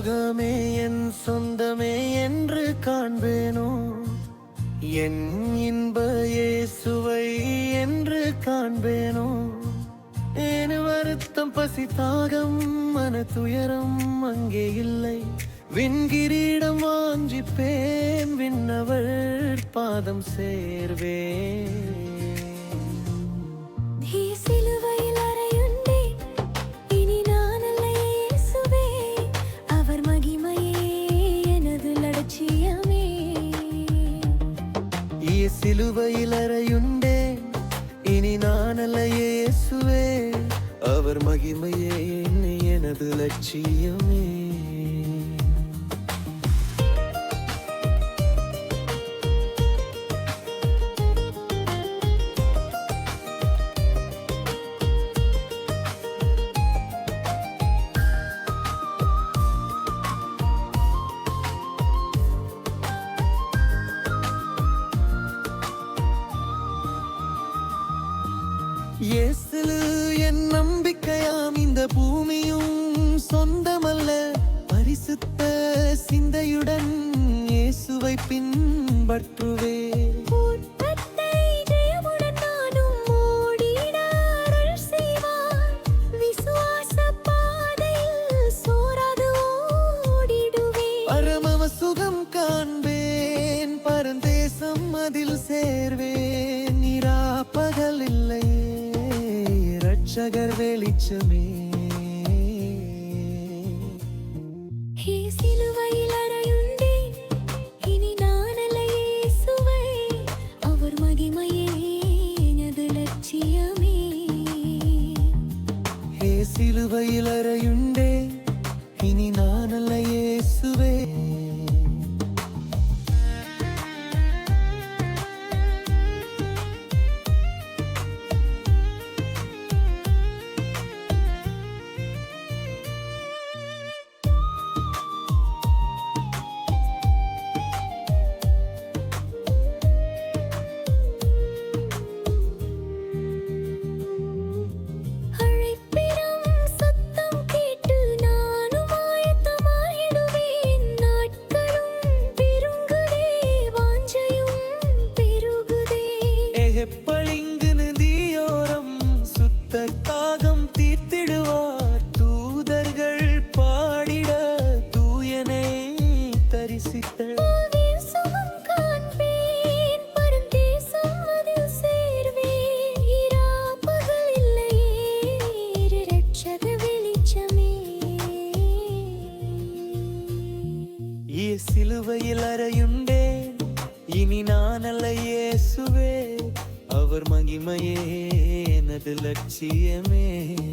முகமே என் சொந்தமே என்று காண்பேனோ? என் இன்ப இயேசுவை என்று காண்பேனோ? ஏனு வருத்தம் பசி தாகம் மன துயரம் அங்கே இல்லை. விண்கிரீடம் வாஞ்சிப்பேன் விண்ணவள் பாதம் சேர்வேன். இலறையுண்டே இனி நான் அல்ல இயேசுவே. அவர் மகிமையே என்னை எனது லட்சியமே. இயேசுலு என் நம்பிக்கையாம் இந்த பூமியும் சொந்தமல்ல. பரிசுத்த சிந்தையுடன் இயேசுவை பின்பற்றுவேன். வெளிச்சமே சிலுவையில் அறையுண்டே இனி நானலையே சுவை அவர் மகிமையே எனது லட்சியமே. சிலுவையில் அறையுண்டே நேசித்தேன் சிலுவையில் அறையுண்டேன். இனி நான் அல்ல இயேசுவே. அவர் மகிமையே எனது லட்சியமே.